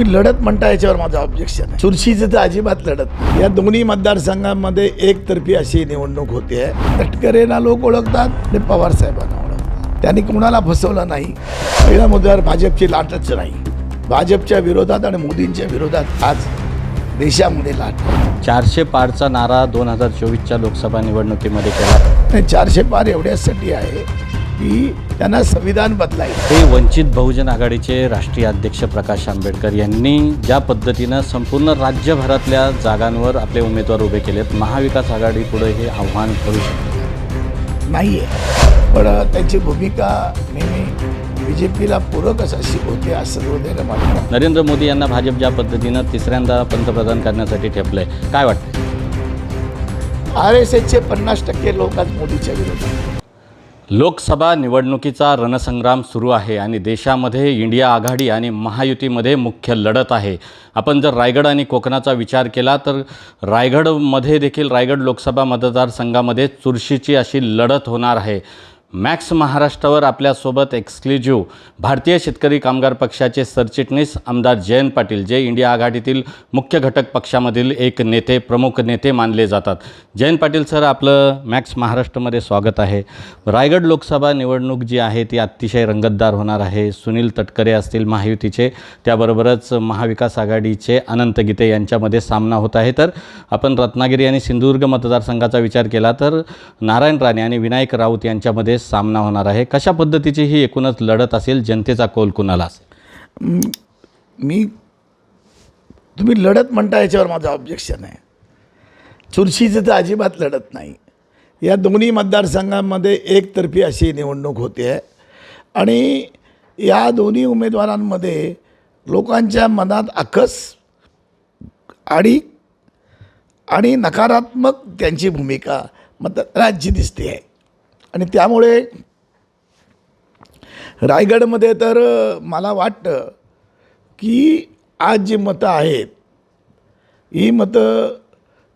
तुम्ही लढत म्हणता याच्यावर माझं ऑब्जेक्शन आहे. चुरशीचं तर अजिबात लढत. या दोन्ही मतदारसंघांमध्ये एकतर्फी अशी निवडणूक होते. तटकरेंना लोक ओळखतात आणि पवार साहेबांना ओळखतात. त्यांनी कोणाला फसवलं नाही. पहिला मुद्द्यावर भाजपची लाटच नाही. भाजपच्या विरोधात आणि मोदींच्या विरोधात आज देशामध्ये लाट. आहे. चारशे पारचा नारा दोन हजार चोवीसच्या लोकसभा निवडणुकीमध्ये केला. चारशे पार एवढ्यासाठी आहे की त्यांना संविधान बदलायचं. हे वंचित बहुजन आघाडीचे राष्ट्रीय अध्यक्ष प्रकाश आंबेडकर यांनी ज्या पद्धतीनं संपूर्ण राज्यभरातल्या जागांवर आपले उमेदवार उभे केलेत महाविकास आघाडी पुढे हे आव्हान करू शकते. नाही आहे पण त्यांची भूमिका नेहमी बी जे पीला पूरकच अशी होते असं मला नरेंद्र मोदी यांना भाजप ज्या पद्धतीनं तिसऱ्यांदा पंतप्रधान करण्यासाठी ठेपलंय काय वाटतं आर एस एसचे पन्नास टक्के लोक आज मोदीच्या विरोधात लोकसभा निवडणुकीचा रणसंग्राम सुरू आहे आणि देशामध्ये इंडिया आघाडी आणि महायुतीमध्ये मुख्य लढत आहे. आपण जर रायगड आणि कोकणाचा विचार केला तर रायगडमध्ये देखील रायगड लोकसभा मतदारसंघामध्ये चुरशीची अशी लढत होणार आहे. मॅक्स महाराष्ट्रावर आपल्यासोबत एक्सक्लुझिव्ह भारतीय शेतकरी कामगार पक्षाचे सरचिटणीस आमदार जयंत पाटील जे इंडिया आघाडीतील मुख्य घटक पक्षामधील एक नेते प्रमुख नेते मानले जातात. जयंत पाटील सर आपलं मॅक्स महाराष्ट्रामध्ये स्वागत आहे. रायगड लोकसभा निवडणूक जी आहे ती अतिशय रंगतदार होणार आहे. सुनील तटकरे असतील महायुतीचे त्याबरोबरच महाविकास आघाडीचे अनंत गीते यांच्यामध्ये सामना होत आहे. तर आपण रत्नागिरी आणि सिंधुदुर्ग मतदारसंघाचा विचार केला तर नारायण राणे आणि विनायक राऊत यांच्यामध्ये सामना होणार आहे. कशा पद्धतीची ही एकूणच लढत असेल? जनतेचा कौल कुणाला असेल? मी तुम्ही लढत म्हणता याच्यावर माझं ऑब्जेक्शन आहे. चुरशीचं तर अजिबात लढत नाही. या दोन्ही मतदारसंघांमध्ये एकतर्फी अशी निवडणूक होते. आहे आणि या दोन्ही उमेदवारांमध्ये लोकांच्या मनात आकस आणि आणि नकारात्मक त्यांची भूमिका मतदारांची दिसते आहे. आणि त्यामुळे रायगडमध्ये तर मला वाटतं की आज जी मतं आहेत ही मतं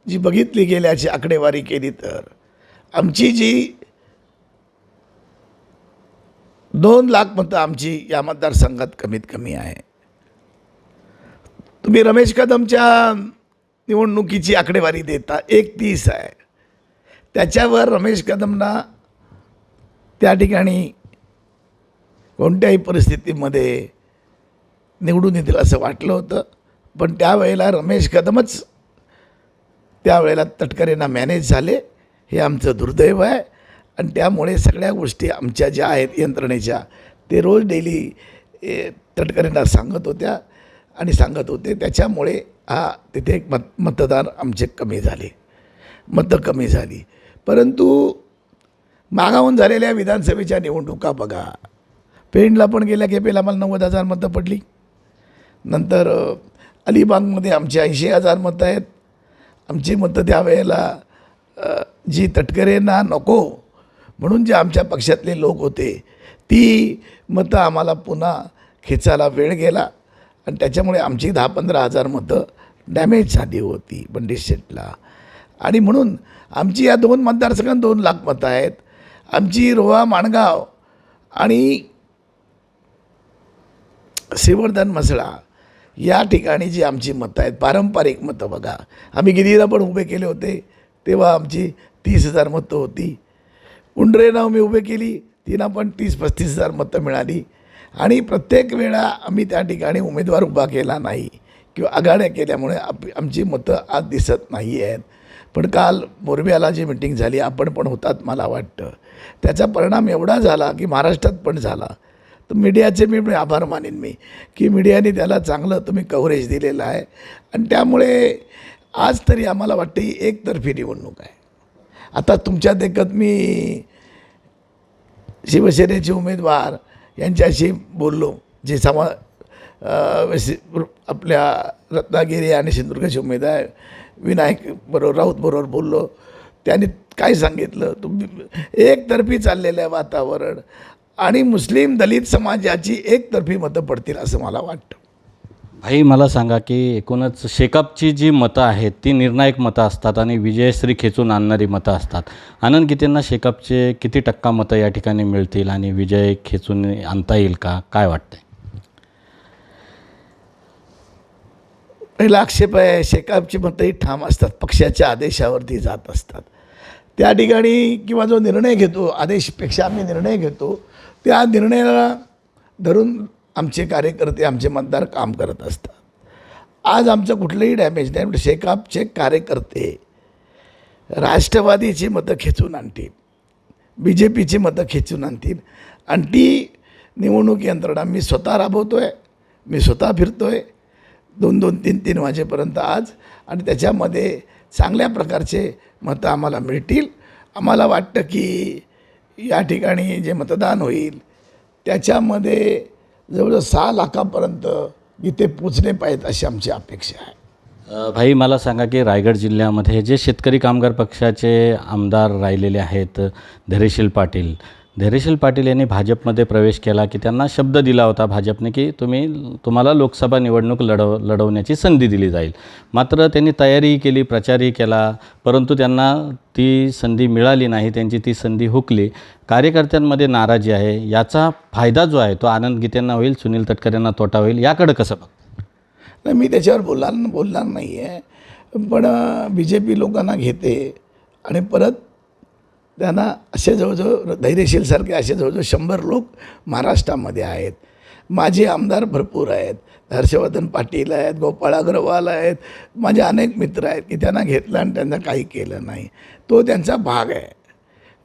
जी बघितली गेल्याची आकडेवारी केली तर आमची जी दोन लाख मतं आमची या मतदारसंघात कमीत कमी आहे. तुम्ही रमेश कदमच्या निवडणुकीची आकडेवारी देता एक तीस आहे. त्याच्यावर रमेश कदमना त्या ठिकाणी कोणत्याही परिस्थितीमध्ये निवडून येतील असं वाटलं होतं. पण त्यावेळेला रमेश कदमच त्यावेळेला तटकरेंना मॅनेज झाले. हे आमचं दुर्दैव आहे. आणि त्यामुळे सगळ्या गोष्टी आमच्या ज्या आहेत यंत्रणेच्या ते रोज डेली ए, तटकरेंना सांगत होत्या आणि सांगत होते. त्याच्यामुळे हा तिथे एक मत मतदार आमचे कमी झाले. मतं कमी झाली. परंतु मागाहून झालेल्या विधानसभेच्या निवडणुका बघा. पेंडला पण गेल्या खेपेला आम्हाला नव्वद हजार मतं पडली. नंतर अलिबागमध्ये आमची ऐंशी हजार मतं आहेत. आमची मतं त्यावेळेला जी तटकरेंना नको म्हणून जे आमच्या पक्षातले लोक होते ती मतं आम्हाला पुन्हा खेचायला वेळ गेला. आणि त्याच्यामुळे आमची दहा पंधरा हजार मतं डॅमेज झाली होती बंडी शेटला आणि म्हणून आमची या दोन मतदारसंघात दोन लाख मतं आहेत. आमची रोहा माणगाव आणि श्रीवर्धन मसळा या ठिकाणी जी आमची मतं आहेत पारंपरिक मतं बघा. आम्ही गिरीला पण उभे केले होते तेव्हा आमची तीस हजार मतं होती. उंडरेनाव मी उभे केली तिनं पण तीस पस्तीस हजार मतं मिळाली. आणि प्रत्येक वेळा आम्ही त्या ठिकाणी उमेदवार उभा केला नाही किंवा आघाड्या केल्यामुळे आप आमची मतं आज दिसत नाही आहेत पण काल मोरव्याला जी मिटिंग झाली आपण पण होतात मला वाटतं. त्याचा परिणाम एवढा झाला की महाराष्ट्रात पण झाला. तर मीडियाचे मी आभार मानेन मी की मीडियाने त्याला चांगलं तुम्ही कव्हरेज दिलेलं आहे. आणि त्यामुळे आज तरी आम्हाला वाटतं ही एकतर्फी निवडणूक आहे. आता तुमच्या देखत मी शिवसेनेचे उमेदवार यांच्याशी बोललो जे समा आपल्या रत्नागिरी आणि सिंधुदुर्गाचे उमेदवार विनायक बरोबर राऊत बरोबर बोललो. त्यांनी काय सांगितलं? तुम्ही एकतर्फी चाललेलं आहे वातावरण आणि मुस्लिम दलित समाजाची एकतर्फी मतं पडतील असं मला वाटतं. भाई मला सांगा की एकूणच शेकापची जी मतं आहेत ती निर्णायक मतं असतात आणि विजयश्री खेचून आणणारी मतं असतात. आनंद गीतेंना शेकापचे किती टक्का मतं या ठिकाणी मिळतील आणि विजय खेचून आणता येईल का? काय वाटतंय? पहिला आक्षेप आहे शेकापची मतंही ठाम असतात पक्षाच्या आदेशावरती जात असतात. त्या ठिकाणी किंवा जो निर्णय घेतो आदेशपेक्षा आम्ही निर्णय घेतो त्या निर्णयाला धरून आमचे कार्यकर्ते आमचे मतदार काम करत असतात. आज आमचं कुठलंही डॅमेज नाही. म्हणजे शेकापचे कार्यकर्ते राष्ट्रवादीची मतं खेचून आणतील बी जे पीची मतं खेचून आणतील. आणि ती निवडणूक यंत्रणा मी स्वतः राबवतो आहे मी स्वतः फिरतो आहे दोन दोन तीन तीन वाजेपर्यंत आज. आणि त्याच्यामध्ये चांगल्या प्रकारचे मतं आम्हाला मिळतील. आम्हाला वाटतं की या ठिकाणी जे मतदान होईल त्याच्यामध्ये जवळजवळ सहा लाखापर्यंत इथे पोचले पाहिजेत अशी आमची अपेक्षा आहे. भाई मला सांगा की रायगड जिल्ह्यामध्ये जे शेतकरी कामगार पक्षाचे आमदार राहिलेले आहेत धैर्यशील पाटील धैर्यशील पाटील यांनी भाजपमध्ये प्रवेश केला की त्यांना शब्द दिला होता भाजपने की तुम्ही तुम्हाला लोकसभा निवडणूक लढव लढवण्याची संधी दिली जाईल. मात्र त्यांनी तयारीही केली प्रचारही केला परंतु त्यांना ती संधी मिळाली नाही त्यांची ती संधी हुकली. कार्यकर्त्यांमध्ये नाराजी आहे याचा फायदा जो आहे तो आनंद गीतेंना होईल सुनील तटकरेंना तोटा होईल याकडं कसं बघ? नाही मी त्याच्यावर बोलणार बोलणार नाही आहे पण बी जे पी लोकांना घेते आणि परत त्यांना असे जवळजवळ धैर्यशीलसारखे असे जवळजवळ शंभर लोक महाराष्ट्रामध्ये आहेत. माझे आमदार भरपूर आहेत. हर्षवर्धन पाटील आहेत गोपाळ अग्रवाल आहेत. माझे अनेक मित्र आहेत की त्यांना घेतलं आणि त्यांना काही केलं नाही. तो त्यांचा भाग आहे.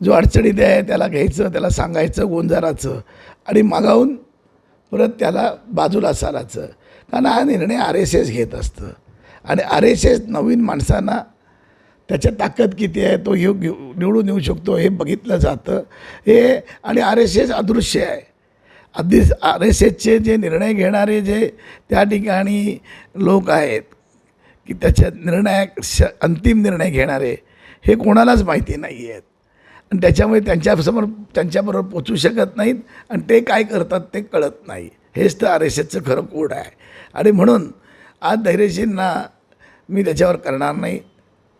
जो अडचणीत आहे त्याला घ्यायचं त्याला सांगायचं गोंजाराचं आणि मागावून परत त्याला बाजूला सारायचं कारण हा निर्णय आर एस एस घेत असतं. आणि आर एस एस नवीन माणसांना त्याच्या ताकद किती आहे तो येऊ घेऊ निवडून येऊ शकतो हे बघितलं जातं. हे आणि आर एस एस अदृश्य आहे. अगदी आर एस एसचे जे निर्णय घेणारे जे त्या ठिकाणी लोक आहेत की त्याच्या निर्णयाक श अंतिम निर्णय घेणारे हे कोणालाच माहिती नाही आहेत. आणि त्याच्यामुळे त्यांच्यासमोर त्यांच्याबरोबर पोचू शकत नाहीत आणि ते काय करतात ते कळत नाही. हेच तर आर एस एसचं खरं कोड आहे. आणि म्हणून आज धैर्यशीलना मी त्याच्यावर करणार नाही.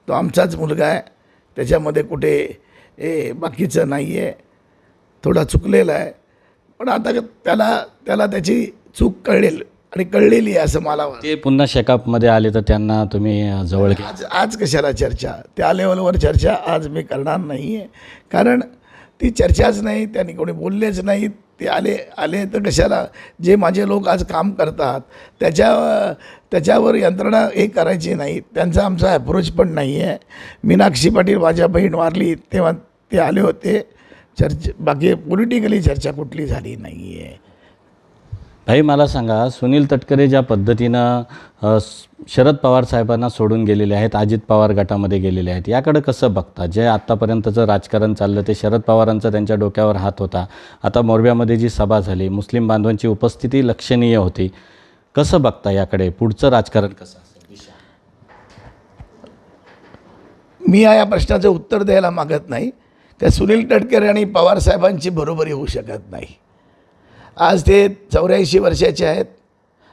तो आमचाच मुलगा आहे. त्याच्यामध्ये कुठे ए बाकीचं नाही आहे थोडा चुकलेला आहे. पण आता त्याला त्याला त्याची चूक कळेल आणि कळलेली आहे असं मला वाटतं. ते पुन्हा शेकापमध्ये आले तर त्यांना तुम्ही जवळ आज आज कशाला चर्चा? त्या लेवलवर चर्चा आज मी करणार नाही आहे कारण ती चर्चाच नाही त्यांनी कोणी बोललेच नाहीत ते आले आले तर कशाला? जे माझे लोक आज काम करतात त्याच्या त्याच्यावर यंत्रणा हे करायची नाही. त्यांचा आमचा अप्रोच पण नाही आहे मीनाक्षी पाटील माझ्या बहीण वारली तेव्हा ते आले होते. चर्चे बाकी पॉलिटिकली चर्चा कुठली झाली नाही आहे भाई मला सांगा सुनील तटकरे ज्या पद्धतीनं शरद पवार साहेबांना सोडून गेलेले आहेत अजित पवार गटामध्ये गेलेले आहेत याकडं कसं बघता? जे आत्तापर्यंतचं राजकारण चाललं ते शरद पवारांचा त्यांच्या डोक्यावर हात होता. आता मोरब्यामध्ये जी सभा झाली मुस्लिम बांधवांची उपस्थिती लक्षणीय होती. कसं बघता याकडे? पुढचं राजकारण कसं मी या प्रश्नाचं उत्तर द्यायला मागत नाही. त्या सुनील तटकरे आणि पवारसाहेबांची बरोबरी होऊ शकत नाही. आज ते चौऱ्याऐंशी वर्षाचे आहेत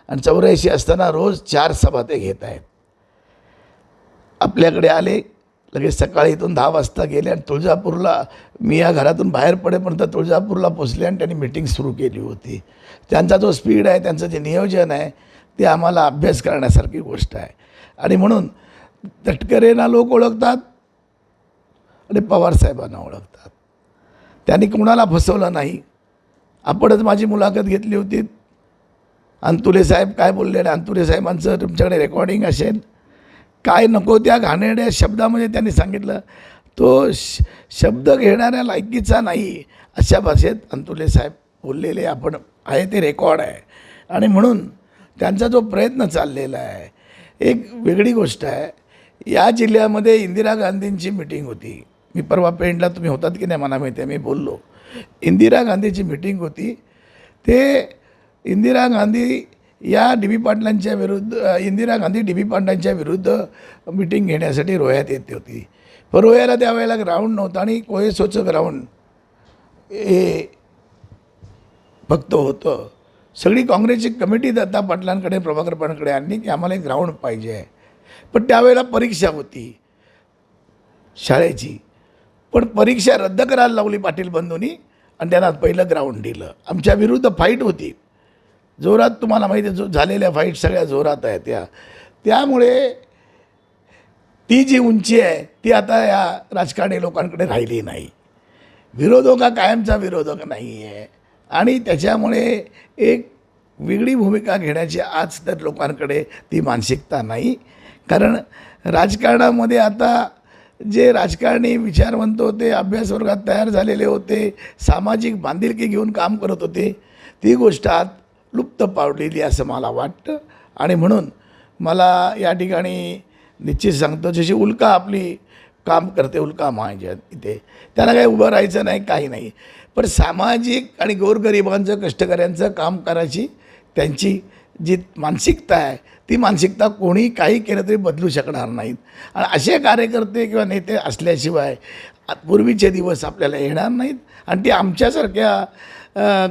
आणि चौऱ्याऐंशी असताना रोज चार सभा ते घेत आहेत. आपल्याकडे आले लगेच सकाळी इथून दहा वाजता गेले आणि तुळजापूरला मी या घरातून बाहेर पडेपर्यंत तुळजापूरला पोचले आणि त्यांनी मिटिंग सुरू केली होती. त्यांचा जो स्पीड आहे त्यांचं जे नियोजन आहे ते आम्हाला अभ्यास करण्यासारखी गोष्ट आहे. आणि म्हणून तटकरेंना लोक ओळखतात आणि पवारसाहेबांना ओळखतात. त्यांनी कुणाला फसवलं नाही. आपणच माझी मुलाखत घेतली होती. अंतुले साहेब काय बोलले आणि अंतुले साहेबांचं तुमच्याकडे रेकॉर्डिंग असेल. काय नको त्या घाणेरड्या शब्दामध्ये त्यांनी सांगितलं. तो श शब्द घेणाऱ्या लायकीचा नाही अशा भाषेत अंतुले साहेब बोललेले आपण आहे ते रेकॉर्ड आहे. आणि म्हणून त्यांचा जो प्रयत्न चाललेला आहे एक वेगळी गोष्ट आहे. या जिल्ह्यामध्ये इंदिरा गांधींची मिटिंग होती. मी परवा पेंडला तुम्ही होतात की नाही मला माहिती आहे मी बोललो. इंदिरा गांधीची मिटिंग होती. ते इंदिरा गांधी या डी बी पाटलांच्या विरुद्ध इंदिरा गांधी डी बी पाटलांच्या विरुद्ध मिटिंग घेण्यासाठी रोह्यात येते होती. पण रोह्याला त्यावेळेला ग्राउंड नव्हतं आणि कोयसोचं ग्राउंड हे फक्त होतं. सगळी काँग्रेसची कमिटी दत्ता पाटलांकडे प्रभाकर पाटलांकडे आणली की आम्हाला एक ग्राउंड पाहिजे आहे. पण त्यावेळेला परीक्षा होती शाळेची. पण परीक्षा रद्द करायला लावली पाटील बंधूंनी आणि त्यांना पहिलं ग्राउंड दिलं. आमच्या विरुद्ध फाईट होती. जोरात तुम्हाला माहिती आहे जो झालेल्या फाईट सगळ्या जोरात आहेत त्या त्यामुळे ती जी उंची आहे ती आता या राजकारणी लोकांकडे राहिली नाही. विरोधक हा कायमचा विरोधक नाही आहे आणि त्याच्यामुळे एक वेगळी भूमिका घेण्याची आज तर लोकांकडे ती मानसिकता नाही. कारण राजकारणामध्ये आता जे राजकारणी विचारवंत होते अभ्यास वर्गात तयार झालेले होते सामाजिक बांधिलकी घेऊन काम करत होते ती गोष्ट आज लुप्त पावलेली असं मला वाटतं. आणि म्हणून मला या ठिकाणी निश्चित सांगतो जशी उल्का आपली काम करते उल्का माझ्या इथे. त्यांना काही उभं राहायचं नाही काही नाही. पण सामाजिक आणि गोरगरिबांचं कष्टकऱ्यांचं काम करायची त्यांची जी मानसिकता आहे ती मानसिकता कोणी काही केलं तरी बदलू शकणार नाहीत. आणि असे कार्यकर्ते किंवा नेते असल्याशिवाय पूर्वीचे दिवस आपल्याला येणार नाहीत. आणि ती आमच्यासारख्या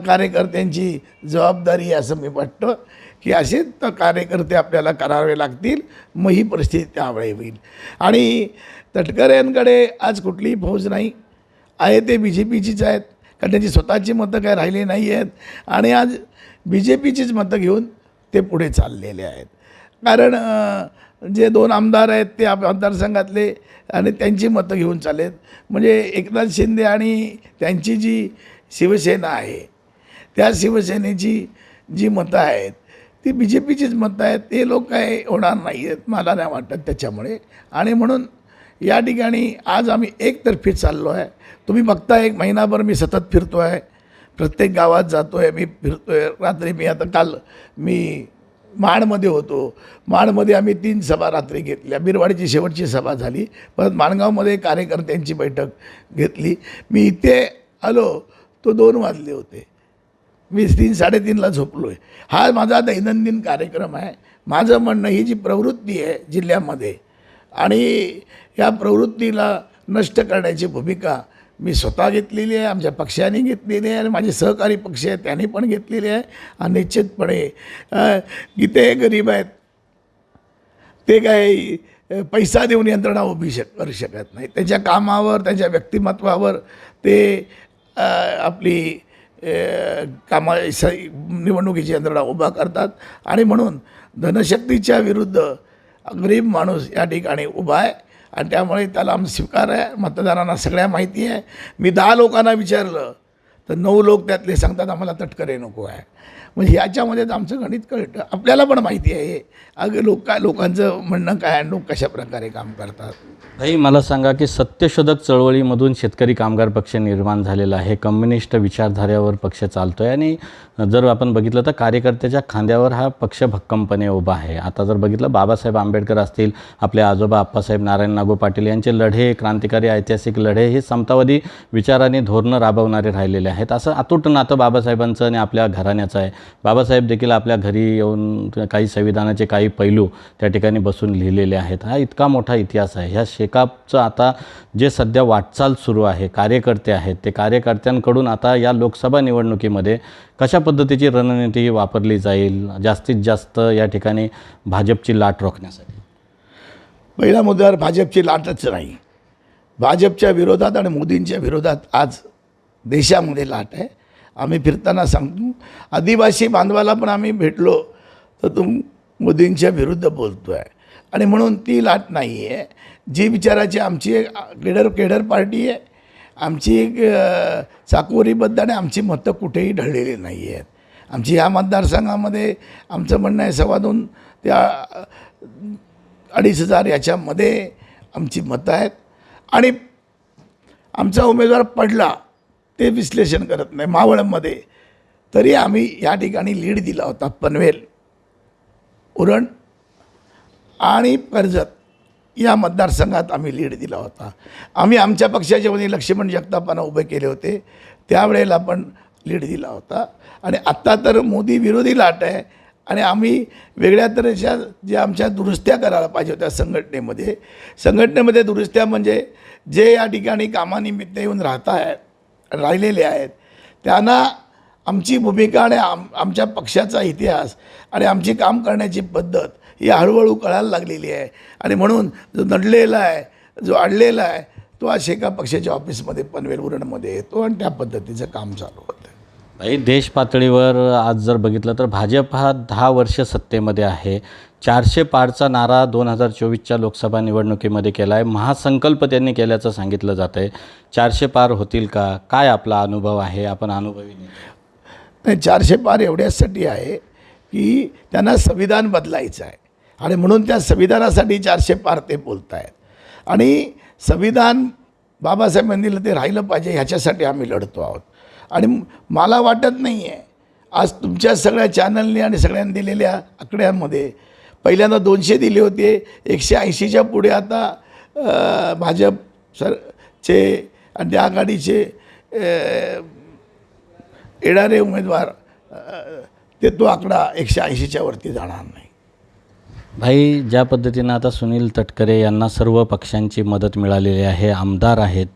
कार्यकर्त्यांची जबाबदारी असं मी वाटतं की असे तर कार्यकर्ते आपल्याला करावे लागतील मग ही परिस्थिती त्यावेळी होईल. आणि तटकऱ्यांकडे आज कुठलीही फौज नाही. आहे ते बी जे पीचीच आहेत कारण त्यांची स्वतःची मतं काय राहिली नाही आहेत. आणि आज बी जे पीचीच मतं घेऊन ते पुढे चाललेले आहेत. कारण जे दोन आमदार आहेत ते आप मतदारसंघातले आणि त्यांची मतं घेऊन चाललेत. म्हणजे एकनाथ शिंदे आणि त्यांची जी शिवसेना आहे त्या शिवसेनेची जी मतं आहेत ती बी जे पीचीच मतं आहेत ते लोक काय होणार नाही आहेत मला नाही वाटत त्याच्यामुळे. आणि म्हणून या ठिकाणी आज आम्ही एकतर्फी चाललो आहे. तुम्ही बघता एक महिनाभर मी सतत फिरतो आहे प्रत्येक गावात जातो आहे मी फिरतो आहे रात्री मी आता काल मी माणमध्ये होतो. माणमध्ये आम्ही तीन सभा रात्री घेतल्या. बिरवाडीची शेवटची सभा झाली. परत माणगावमध्ये कार्यकर्त्यांची बैठक घेतली. मी इथे आलो. तो दोन वाजले होते. मी तीन साडेतीनला झोपलो आहे हा माझा दैनंदिन कार्यक्रम आहे. माझं म्हणणं ही जी प्रवृत्ती आहे जिल्ह्यामध्ये आणि या प्रवृत्तीला नष्ट करण्याची भूमिका मी स्वतः घेतलेली आहे आमच्या पक्षाने घेतलेली आहे आणि माझे सहकारी पक्ष आहेत त्यांनी पण घेतलेली आहे. आणि निश्चितपणे अ, गरीब आहेत. ते काही पैसा देऊन यंत्रणा उभी शक करू शकत नाही. त्याच्या कामावर त्यांच्या व्यक्तिमत्वावर ते आपली कामा स निवडणुकीची यंत्रणा उभा करतात. आणि म्हणून धनशक्तीच्या विरुद्ध गरीब माणूस या ठिकाणी उभा आहे. आणि त्यामुळे त्याला आम स्वीकार आहे. मतदारांना सगळ्या माहिती आहे. मी दहा लोकांना विचारलं तर नऊ लोक त्यातले सांगतात आम्हाला तटकरे नको आहे. म्हणजे ह्याच्यामध्येच आमचं गणित कळतं. आपल्याला पण माहिती आहे अगं लोक काय लोकांचं म्हणणं काय आणि लोक कशा प्रकारे काम करतात? भाई मला सांगा की सत्यशोधक चळवळीमधून शेतकरी कामगार पक्ष निर्माण झालेला आहे. कम्युनिस्ट विचारधाऱ्यावर पक्ष चालतो आहे आणि जर आपण बघितलं तर कार्यकर्त्याच्या खांद्यावर हा पक्ष भक्कमपणे उभा आहे. आता जर बघितलं बाबासाहेब आंबेडकर असतील आपले आजोबा आप्पासाहेब नारायण नागो पाटील यांचे लढे क्रांतिकारी ऐतिहासिक लढे हे समतावादी विचाराने धोरणं राबवणारे राहिलेले आहेत. असं अतूट नातं बाबासाहेबांचं आणि आपल्या घराण्याचं आहे. बाबासाहेब देखील आपल्या घरी येऊन काही संविधानाचे काही पैलू त्या ठिकाणी बसून लिहिलेले आहेत. हा इतका मोठा इतिहास आहे. ह्या शेकापचं आता जे सध्या वाटचाल सुरू आहे कार्यकर्ते आहेत ते कार्यकर्त्यांकडून आता या लोकसभा निवडणुकीमध्ये कशा पद्धतीची रणनीती वापरली जाईल जास्तीत जास्त या ठिकाणी भाजपची लाट रोखण्यासाठी? पहिल्या मुद्द्यावर भाजपची लाटच नाही. भाजपच्या विरोधात आणि मोदींच्या विरोधात आज देशामध्ये लाट आहे. आम्ही फिरताना सांगतो. आदिवासी बांधवाला पण आम्ही भेटलो तर तो मोदींच्या विरुद्ध बोलतो आहे आणि म्हणून ती लाट नाही आहे. जी विचाराची आमची एक केडर केडर पार्टी आहे. आमची एक चाकोरीबद्ध आणि आमची मतं कुठेही ढळलेली नाही आहेत. आमची ह्या मतदारसंघामध्ये आमचं म्हणणं आहे सव्वा दोन त्या अडीच हजार याच्यामध्ये आमची मतं आहेत. आणि आमचा उमेदवार पडला ते विश्लेषण करत नाही. मावळमध्ये तरी आम्ही या ठिकाणी लीड दिला होता पनवेल उरण आणि कर्जत या मतदारसंघात आम्ही लीड दिला होता. आम्ही आमच्या पक्षाच्या वतीने लक्ष्मण जगतापांना उभे केले होते. त्यावेळेला पण लीड दिला होता. आणि आत्ता तर मोदी विरोधी लाट आहे आणि आम्ही वेगळ्या तऱ्हेच्या ज्या आमच्या दुरुस्त्या करायला पाहिजे होत्या संघटनेमध्ये. संघटनेमध्ये दुरुस्त्या म्हणजे जे या ठिकाणी कामानिमित्त येऊन राहत आहेत राहिलेले आहेत. त्यांना आमची भूमिका आणि आम आमच्या पक्षाचा इतिहास आणि आमची काम करण्याची पद्धत ही हळूहळू कळायला लागलेली आहे. आणि म्हणून जो नडलेला आहे जो अडलेला आहे तो आज एका पक्षाच्या ऑफिसमध्ये पनवेल उरणमध्ये येतो आणि त्या पद्धतीचं काम चालू होतं. नाही देश पातळीवर आज जर बघितलं तर भाजप हा दहा वर्ष सत्तेमध्ये आहे. चारशे पारचा नारा दोन हजार चोवीसच्या लोकसभा निवडणुकीमध्ये केला आहे महासंकल्प त्यांनी केल्याचं सांगितलं जातं आहे चारशे पार होतील का? काय आपला अनुभव आहे? आपण अनुभवी नाही चारशे पार एवढ्यासाठी आहे की त्यांना संविधान बदलायचं आहे. आणि म्हणून त्या संविधानासाठी चारशे पार ते बोलत आहेत आणि संविधान बाबासाहेबांनी ते राहिलं पाहिजे ह्याच्यासाठी आम्ही लढतो आहोत. आणि मला वाटत नाही आहे आज तुमच्या सगळ्या चॅनलने आणि सगळ्यांनी दिलेल्या आकड्यांमध्ये पहिल्यांदा दोनशे दिले होते. एकशे ऐंशीच्या पुढे आता भाजप सर चे आणि त्या आघाडीचे येणारे उमेदवार ते तो आकडा एकशे ऐंशीच्या वरती जाणार नाही. भाई ज्या पद्धतीनं आता सुनील तटकरे यांना सर्व पक्षांची मदत मिळालेली आहे आमदार आहेत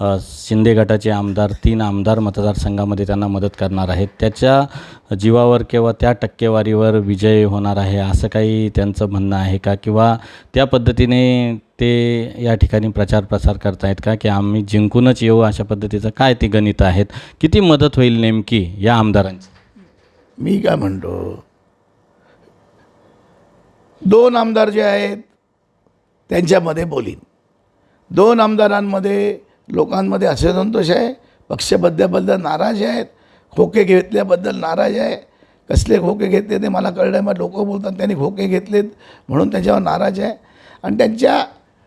शिंदे गटाचे आमदार तीन आमदार मतदारसंघामध्ये त्यांना मदत करणार आहेत. त्याच्या जीवावर किंवा त्या टक्केवारीवर विजय होणार आहे असं काही त्यांचं म्हणणं आहे का? किंवा त्या पद्धतीने ते या ठिकाणी प्रचार प्रसार करतायत का? की आम्ही जिंकूनच येऊ अशा पद्धतीचं काय ते गणित आहेत? किती मदत होईल नेमकी या आमदारांची? मी काय म्हणतो? दोन आमदार जे आहेत त्यांच्यामध्ये बोलीन. दोन आमदारांमध्ये लोकांमध्ये असंतोष संतोष आहे पक्षबद्धाबद्दल नाराज आहेत खोके घेतल्याबद्दल नाराज आहे. कसले खोके घेतले ते मला कळलं मग लोक बोलतात त्यांनी खोके घेतलेत म्हणून त्याच्यावर नाराज आहे. आणि त्यांच्या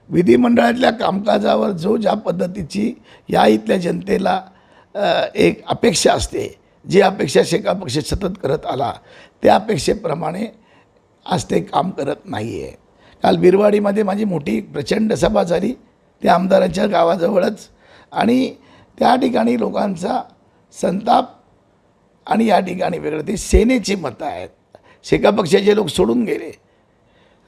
विधिमंडळातल्या कामकाजावर जो ज्या पद्धतीची या इथल्या जनतेला एक अपेक्षा असते जी अपेक्षा शेका पक्ष सतत करत आला त्या अपेक्षेप्रमाणे आज ते काम करत नाही आहे काल बिरवाडीमध्ये माझी मोठी प्रचंड सभा झाली. त्या आमदारांच्या गावाजवळच. आणि त्या ठिकाणी लोकांचा संताप आणि या ठिकाणी वेगळं ते सेनेची मतं आहेत. शेका पक्षाचे लोक सोडून गेले.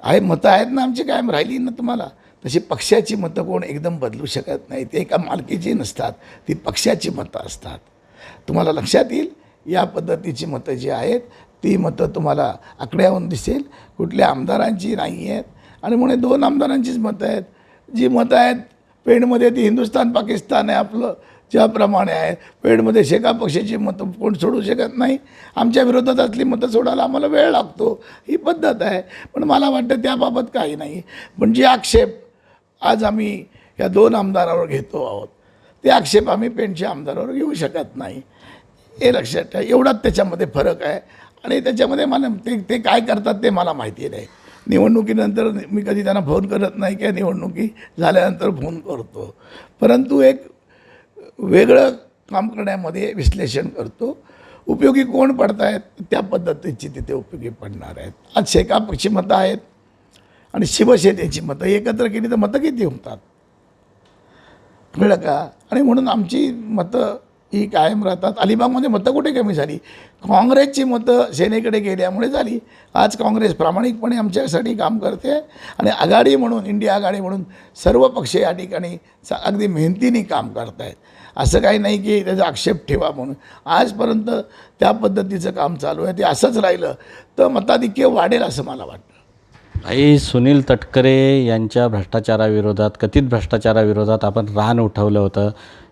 आहे मतं आहेत ना आमची कायम राहिली ना तुम्हाला? तशी पक्षाची मतं कोण एकदम बदलू शकत नाही. ते एका मालकीची नसतात. ती पक्षाची मतं असतात. तुम्हाला लक्षात येईल या पद्धतीची मतं जी आहेत ती मतं तुम्हाला आकड्याहून दिसेल. कुठल्या आमदारांची नाही आहेत. आणि म्हणे दोन आमदारांचीच मतं आहेत. जी मतं आहेत पेणमध्ये ती हिंदुस्थान पाकिस्तान आहे आपलं ज्याप्रमाणे आहे पेणमध्ये शेका पक्षाची मतं कोण सोडू शकत नाही. आमच्या विरोधात असली मतं सोडायला आम्हाला वेळ लागतो. ही पद्धत आहे. पण मला वाटतं त्याबाबत काही नाही. पण जे आक्षेप आज आम्ही या दोन आमदारावर घेतो आहोत ते आक्षेप आम्ही पेणच्या आमदारावर घेऊ शकत नाही. हे लक्षात ठेवा. एवढाच त्याच्यामध्ये फरक आहे. आणि त्याच्यामध्ये मला ते ते काय करतात ते मला माहिती नाही. निवडणुकीनंतर मी कधी त्यांना फोन करत नाही किंवा निवडणुकी झाल्यानंतर फोन करतो. परंतु एक वेगळं काम करण्यामध्ये विश्लेषण करतो. उपयोगी कोण पडत आहेत त्या पद्धतीची तिथे उपयोगी पडणार आहेत. आज शेका पक्षी मतं आहेत आणि शिवसेनेची मतं. एकत्र केली तर मतं किती होतात? कळलं का? आणि म्हणून आमची मतं ही कायम राहतात. अलिबागमध्ये मतं कुठे कमी झाली? काँग्रेसची मतं सेनेकडे गेल्यामुळे झाली. आज काँग्रेस प्रामाणिकपणे आमच्यासाठी काम करते आणि आघाडी म्हणून इंडिया आघाडी म्हणून सर्व पक्ष या ठिकाणी अगदी मेहनतीने काम करत आहेत असं काही नाही की त्याचा आक्षेप ठेवा म्हणून. आजपर्यंत त्या पद्धतीचं काम चालू आहे. ते असंच राहिलं तर मताधिक्य वाढेल असं मला वाटतं. आई सुनील तटकरे यांच्या भ्रष्टाचाराविरोधात कथित भ्रष्टाचाराविरोधात आपण रान उठवलं होतं.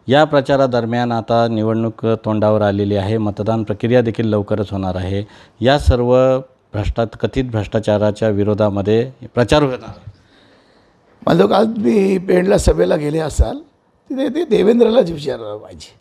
या प्रचारादरम्यान आता निवडणूक तोंडावर आलेली आहे. मतदान प्रक्रिया देखील लवकरच होणार आहे. या सर्व भ्रष्टा कथित भ्रष्टाचाराच्या विरोधामध्ये प्रचार होणार माझं काल तुम्ही पेणला सभेला गेले असाल तिथे ते देवेंद्रलाच विचारायला पाहिजे.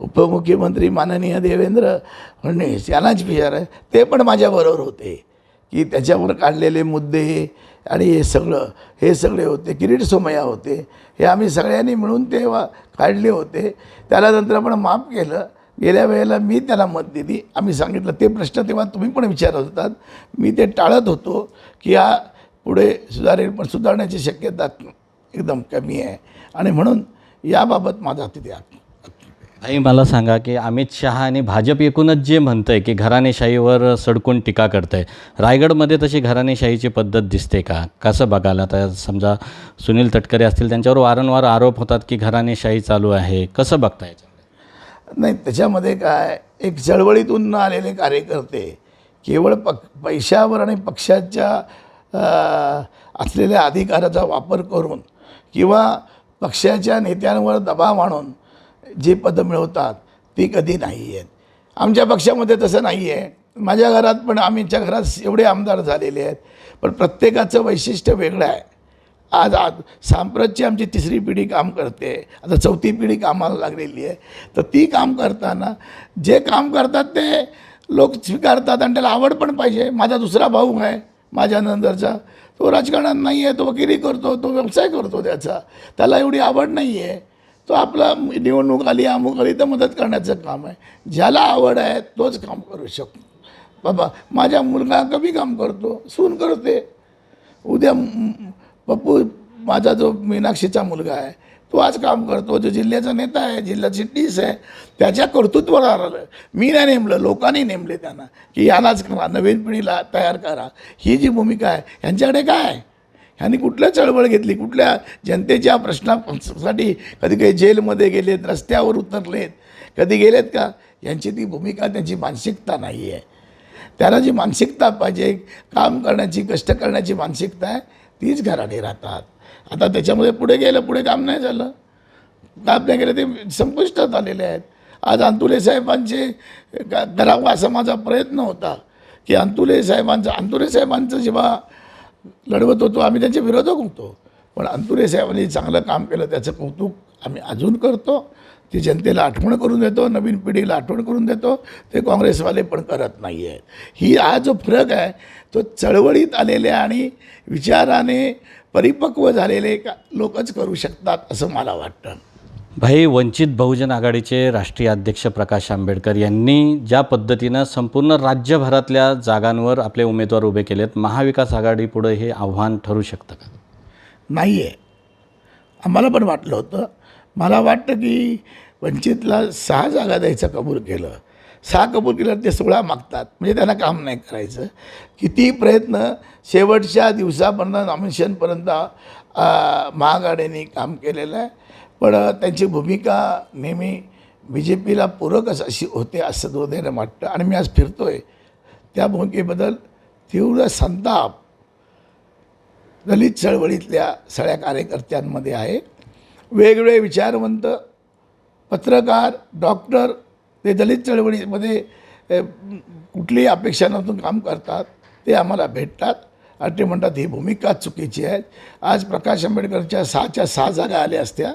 उपमुख्यमंत्री माननीय देवेंद्र फडणवीस यांनाच विचार ते पण माझ्याबरोबर होते. की त्याच्यावर काढलेले मुद्दे आणि हे सगळं हे सगळे होते किरीट सोमय्या होते हे आम्ही सगळ्यांनी मिळून तेव्हा काढले होते. त्याला नंतर आपण माफ केलं. गेल्या वेळेला मी त्याला मत दिली. आम्ही सांगितलं ते प्रश्न तेव्हा तुम्ही पण विचारत होतात. मी ते टाळत होतो की हा पुढे सुधारेल पण सुधारण्याची शक्यता एकदम कमी आहे. आणि म्हणून याबाबत माझा तिथे आ- मला सांगा की अमित शहा आणि भाजप एकूणच जे म्हणतं आहे की घराणेशाहीवर सडकून टीका करतं आहे रायगडमध्ये तशी घराणेशाहीची पद्धत दिसते का? कसं बघायला तर समजा सुनील तटकरे असतील त्यांच्यावर वारंवार आरोप होतात की घराणेशाही चालू आहे. कसं बघता याच्यामध्ये? नाही त्याच्यामध्ये काय एक चळवळीतून आलेले कार्यकर्ते केवळ पक पैशावर आणि पक्षाच्या असलेल्या अधिकाराचा वापर करून किंवा पक्षाच्या नेत्यांवर दबाव आणून जी पदं मिळवतात ती कधी नाही आहेत आमच्या पक्षामध्ये तसं नाही आहे माझ्या घरात पण आमच्या घरात एवढे आमदार झालेले आहेत पण प्रत्येकाचं वैशिष्ट्य वेगळं आहे. आज आज सांप्रतची आमची तिसरी पिढी काम करते. आता चौथी पिढी कामाला लागलेली आहे. तर ती काम करताना जे काम करतात ते लोक स्वीकारतात आणि त्याला आवड पण पाहिजे. माझा दुसरा भाऊ आहे माझ्या नंतरचा तो राजकारणात नाही आहे तो वकिली करतो तो व्यवसाय करतो त्याचा. त्याला एवढी आवड नाही आहे तो आपला निवडणूक आली अमुक आली तर मदत करण्याचं काम आहे. ज्याला आवड आहे तोच काम करू शकतो. बाबा माझा मुलगा कमी काम करतो सून करते. उद्या पप्पू माझा जो मीनाक्षीचा मुलगा आहे तो आज काम करतो. जो जिल्ह्याचा नेता आहे जिल्ह्याची टीस आहे त्याच्या कर्तृत्वावर आलं मी नाही नेमलं लोकांनी नेमले त्यांना की यालाच करा नवीन पिढीला तयार करा. ही जी भूमिका आहे यांच्याकडे काय आहे? ह्यांनी कुठल्या चळवळ घेतली? कुठल्या जनतेच्या प्रश्नासाठी कधी काही जेलमध्ये गेलेत रस्त्यावर उतरलेत कधी गेलेत का? यांची ती भूमिका त्यांची मानसिकता नाही आहे त्याला जी मानसिकता पाहिजे काम करण्याची कष्ट करण्याची मानसिकता आहे तीच घराने राहतात. आता त्याच्यामध्ये पुढे गेलं पुढे काम नाही झालं. काम नाही केलं ते संपुष्टात आलेले आहेत. आज अंतुले साहेबांचे क- करावा असा माझा प्रयत्न होता की अंतुले साहेबांचं अंतुले साहेबांचं जेव्हा लढवत होतो आम्ही त्यांचे विरोधक होतो. पण अंतुरे साहेबांनी चांगलं काम केलं त्याचं कौतुक आम्ही अजून करतो. ती जनतेला आठवण करून देतो नवीन पिढीला आठवण करून देतो. ते काँग्रेसवाले पण करत नाही आहेत ही हा जो फरक आहे तो चळवळीत आलेल्या आणि विचाराने परिपक्व झालेले का लोकच करू शकतात असं मला वाटतं. भाई वंचित बहुजन आघाडीचे राष्ट्रीय अध्यक्ष प्रकाश आंबेडकर यांनी ज्या पद्धतीनं संपूर्ण राज्यभरातल्या जागांवर आपले उमेदवार उभे केलेत महाविकास आघाडीपुढे हे आव्हान ठरू शकतं का? नाही आहे आम्हाला पण वाटलं होतं. मला वाटतं की वंचितला सहा जागा द्यायचं कबूल केलं. सहा कबूल केलं ते सोळा मागतात. म्हणजे त्यांना काम नाही करायचं. किती प्रयत्न शेवटच्या दिवसापर्यंत नॉमिनेशनपर्यंत महाआघाडीने काम केलेलं आहे. पण त्यांची भूमिका नेहमी बी जे पीला पूरकच अशी होते असं दोन वाटतं. आणि मी आज फिरतो आहे त्या भूमिकेबद्दल तीव्र संताप दलित चळवळीतल्या सगळ्या कार्यकर्त्यांमध्ये आहे. वेगवेगळे विचारवंत पत्रकार डॉक्टर ते दलित चळवळीमध्ये कुठलीही अपेक्षा नव्हतं काम करतात ते आम्हाला भेटतात. आणि ते म्हणतात ही भूमिका चुकीची आहे. आज प्रकाश आंबेडकरच्या सहाच्या सहा जागा आल्या असत्या.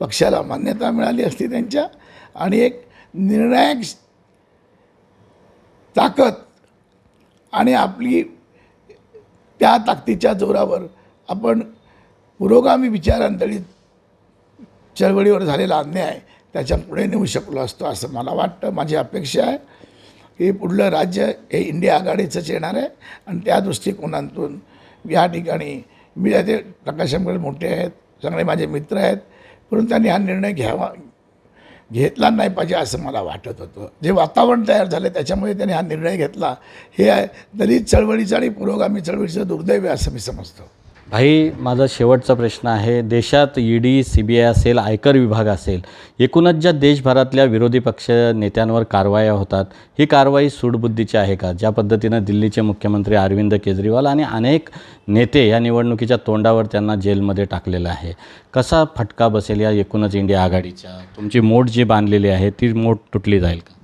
पक्षाला मान्यता मिळाली असती त्यांच्या आणि एक निर्णायक ताकद आणि आपली त्या ताकदीच्या जोरावर आपण पुरोगामी विचारांतळी चळवळीवर झालेला अन्याय त्याच्या पुढे नेऊ शकलो असतो असं मला वाटतं. माझी अपेक्षा आहे की पुढलं राज्य हे इंडिया आघाडीचंच येणार आहे आणि त्या दृष्टिकोनातून या ठिकाणी मी ते प्रकाश आंबेडकर मोठे आहेत. चांगले माझे मित्र आहेत. परंतु त्यांनी हा निर्णय घ्यावा घेतला नाही पाहिजे असं मला वाटत होतं. जे वातावरण तयार झालं त्याच्यामुळे त्यांनी हा निर्णय घेतला. हे आहे दलित चळवळीचं आणि पुरोगामी चळवळीचं दुर्दैव आहे असं मी समजतो. भाई माझा शेवटचा प्रश्न आहे. देशात E D C B I असेल आयकर विभाग असेल एकूणच ज्या देशभरातल्या विरोधी पक्ष नेत्यांवर कारवाया होतात ही कारवाई सूडबुद्धीची आहे का? ज्या पद्धतीनं दिल्लीचे मुख्यमंत्री अरविंद केजरीवाल आणि अनेक नेते या निवडणुकीच्या तोंडावर त्यांना जेलमध्ये टाकलेलं आहे. कसा फटका बसेल या एकूणच इंडिया आघाडीच्या? तुमची मोठ जी बांधलेली आहे ती मोठ तुटली जाईल का?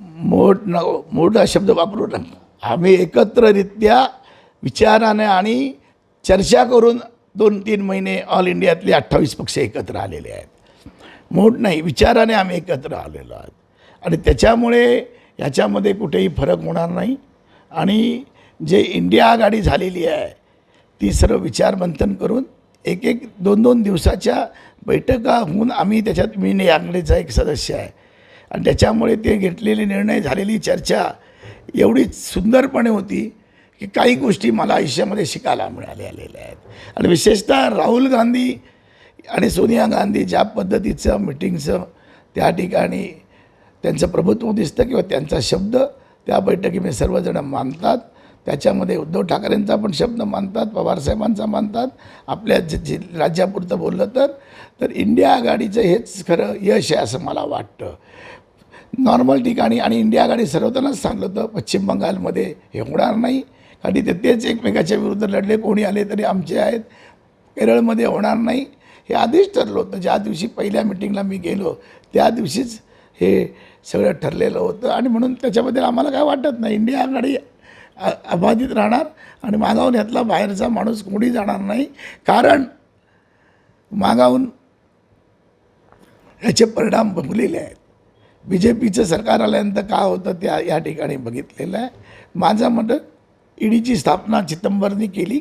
मोठ न मोठ हा शब्द वापरू नका. आम्ही एकत्ररित्या विचाराने आणि चर्चा करून दोन तीन महिने ऑल इंडियातले अठ्ठावीस पक्ष एकत्र आलेले आहेत. मोठ नाही विचाराने आम्ही एकत्र आलेलो आहोत. आणि त्याच्यामुळे ह्याच्यामध्ये कुठेही फरक होणार नाही. आणि जे इंडिया आघाडी झालेली आहे ती सर्व विचारमंथन करून एक एक दोन दोन दिवसाच्या बैठका होऊन आम्ही त्याच्यात मी आघाडीचा एक सदस्य आहे. आणि त्याच्यामुळे ते घेतलेले निर्णय झालेली चर्चा एवढी सुंदरपणे होती की काही गोष्टी मला आयुष्यामध्ये शिकायला मिळाल्या आलेल्या आहेत. आणि विशेषतः राहुल गांधी आणि सोनिया गांधी ज्या पद्धतीचं मिटिंगचं त्या ठिकाणी त्यांचं प्रभुत्व दिसतं किंवा त्यांचा शब्द त्या बैठकीमध्ये सर्वजण मानतात. त्याच्यामध्ये उद्धव ठाकरेंचा पण शब्द मानतात पवारसाहेबांचा मानतात. आपल्या जि जि राज्यापुरतं बोललं तर तर इंडिया आघाडीचं हेच खरं यश आहे असं मला वाटतं. नॉर्मल ठिकाणी आणि इंडिया आघाडी सर्वतानाच सांगलं होतं पश्चिम बंगालमध्ये हे होणार नाही. आणि ते तेच एकमेकाच्या विरुद्ध लढले. कोणी आले तरी आमचे आहेत. केरळमध्ये होणार नाही. हे आधीच ठरलं होतं. ज्या दिवशी पहिल्या मिटिंगला मी गेलो त्या दिवशीच हे सगळं ठरलेलं होतं. आणि म्हणून त्याच्याबद्दल आम्हाला काय वाटत नाही. इंडिया आघाडी अबाधित राहणार आणि मागाहून यातला बाहेरचा माणूस कोणी जाणार नाही. कारण मागाहून ह्याचे परिणाम बघलेले आहेत. बी जे पीचं सरकार आल्यानंतर काय होतं त्या या ठिकाणी बघितलेलं आहे. माझं मत ईडीची स्थापना चिदंबरनी केली.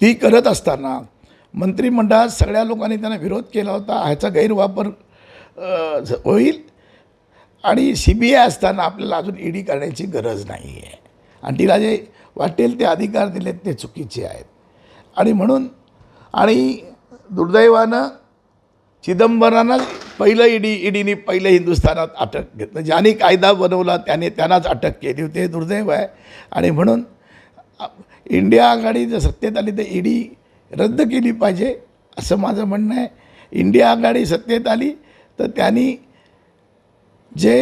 ती करत असताना मंत्रिमंडळात सगळ्या लोकांनी त्यांना विरोध केला होता. ह्याचा गैरवापर झ- होईल. आणि सी बी आय असताना आपल्याला अजून ईडी करण्याची गरज नाही आहे आणि तिला जे वाटेल ते अधिकार दिलेत ते चुकीचे आहेत. आणि म्हणून आणि दुर्दैवानं चिदंबरांना पहिलं ईडी ईडीने पहिलं हिंदुस्थानात अटक घेतलं. ज्याने कायदा बनवला त्याने त्यांनाच अटक केली होती. हे दुर्दैव आहे. आणि म्हणून इंडिया आघाडी जर सत्तेत आली तर ईडी रद्द केली पाहिजे असं माझं म्हणणं आहे. इंडिया आघाडी सत्तेत आली तर त्यांनी जे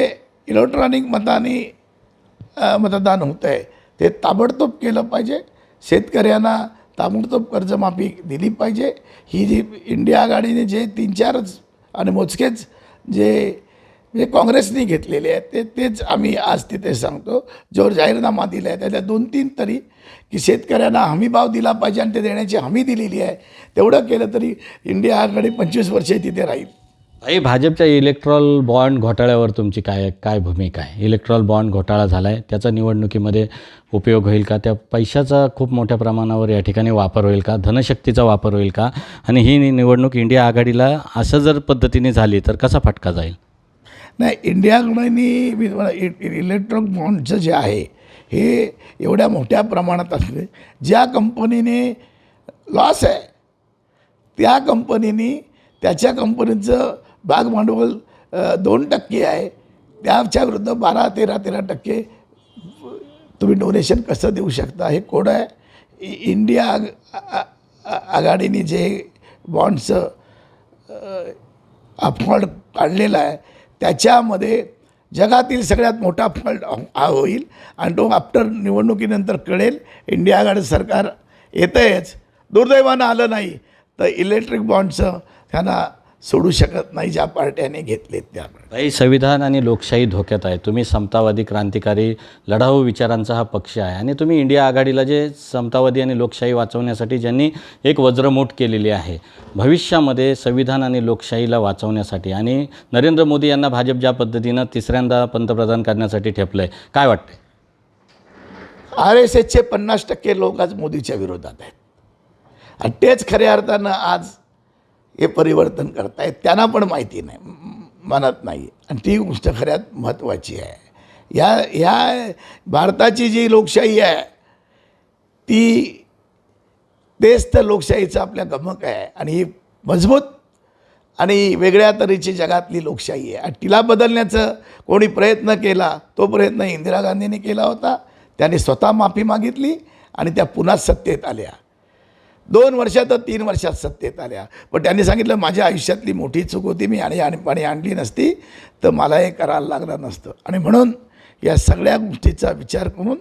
इलेक्ट्रॉनिक मताने मतदान होतं आहे ते ताबडतोब केलं पाहिजे. शेतकऱ्यांना ताबडतोब कर्जमाफी दिली पाहिजे. ही जी इंडिया आघाडीने जे तीन चारच आणि मोजकेच जे म्हणजे जे काँग्रेसने घेतलेले आहेत ते तेच आम्ही आज तिथे सांगतो. जो जाहीरनामा दिला आहे. त्याच्या दोन तीन तरी की शेतकऱ्यांना हमी भाव दिला पाहिजे आणि ते देण्याची हमी दिलेली आहे. तेवढं केलं तरी इंडिया आघाडी पंचवीस वर्षे तिथे राहील. आई भाजपच्या इलेक्ट्रॉल बॉन्ड घोटाळ्यावर तुमची काय काय भूमिका आहे? इलेक्ट्रॉल बॉन्ड घोटाळा झाला आहे त्याचा निवडणुकीमध्ये उपयोग होईल का? त्या पैशाचा खूप मोठ्या प्रमाणावर या ठिकाणी वापर होईल का? धनशक्तीचा वापर होईल का? आणि ही नि- निवडणूक इंडिया आघाडीला असं जर पद्धतीने झाली तर कसा फटका जाईल? नाही इंडियाकडनी मी इलेक्ट्रॉनिक बॉन्डचं जे आहे हे एवढ्या मोठ्या प्रमाणात असले ज्या कंपनीने लॉस आहे त्या कंपनीने त्याच्या कंपनीचं भाग भांडवल दोन टक्के आहे. त्याच्या विरुद्ध बारा तेरा तेरा टक्के तुम्ही डोनेशन कसं देऊ शकता? हे कोड आहे. इंडिया आग- आ- आघाडीने जे बॉन्डचं फंड काढलेला आहे त्याच्यामध्ये जगातील सगळ्यात मोठा फंड हा होईल आणि तो आफ्टर निवडणुकीनंतर कळेल. इंडिया आघाडी सरकार येतंयच. दुर्दैवानं आलं नाही. तर इलेक्ट्रिक बॉन्डचं त्यांना सोडू शकत नाही ज्या पार्ट्याने घेतलेत त्या काही संविधान आणि लोकशाही धोक्यात आहे. तुम्ही समतावादी क्रांतिकारी लढाऊ विचारांचा हा पक्ष आहे. आणि तुम्ही इंडिया आघाडीला जे समतावादी आणि लोकशाही वाचवण्यासाठी ज्यांनी एक वज्रमूठ केलेली आहे भविष्यामध्ये संविधान आणि लोकशाहीला वाचवण्यासाठी. आणि नरेंद्र मोदी यांना भाजप ज्या पद्धतीनं तिसऱ्यांदा पंतप्रधान करण्यासाठी ठेपलं आहे काय वाटतंय? आर एस एसचे पन्नास टक्के लोक आज मोदीच्या विरोधात आहेत. आणि तेच खऱ्या अर्थानं आज हे परिवर्तन करतायत त्यांना पण माहिती नाही मनात नाही आणि ती गोष्ट खऱ्यात महत्त्वाची आहे. या ह्या भारताची जी लोकशाही आहे ती तेच तर लोकशाहीचं आपल्या गमक आहे. आणि ही मजबूत आणि वेगळ्या तऱ्हेची जगातली लोकशाही आहे. आणि तिला बदलण्याचं कोणी प्रयत्न केला तो प्रयत्न इंदिरा गांधींनी केला होता. त्यांनी स्वतः माफी मागितली आणि त्या पुन्हा सत्तेत आल्या. दोन वर्षात तर तीन वर्षात सत्तेत आल्या. पण त्यांनी सांगितलं माझ्या आयुष्यातली मोठी चूक होती मी आणि आणि पाणी आणली नसती तर मला हे करायला लागलं नसतं. आणि म्हणून या सगळ्या गोष्टीचा विचार करून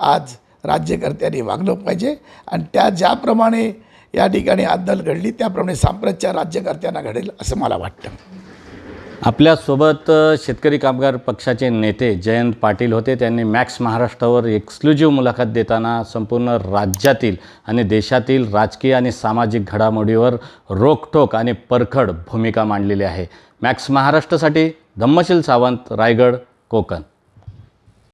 आज राज्यकर्त्यांनी वागलं पाहिजे. आणि त्या ज्याप्रमाणे या ठिकाणी अद्दल घडली त्याप्रमाणे साम्राज्यच्या राज्यकर्त्यांना घडेल असं मला वाटतं. आपल्यासोबत शेतकरी कामगार पक्षाचे नेते जयंत पाटील होते. त्यांनी मॅक्स महाराष्ट्रावर एक्सक्लुझिव्ह मुलाखत देताना संपूर्ण राज्यातील आणि देशातील राजकीय आणि सामाजिक घडामोडीवर रोखठोक आणि परखड भूमिका मांडलेली आहे. मॅक्स महाराष्ट्रासाठी धम्मशील सावंत रायगड कोकण.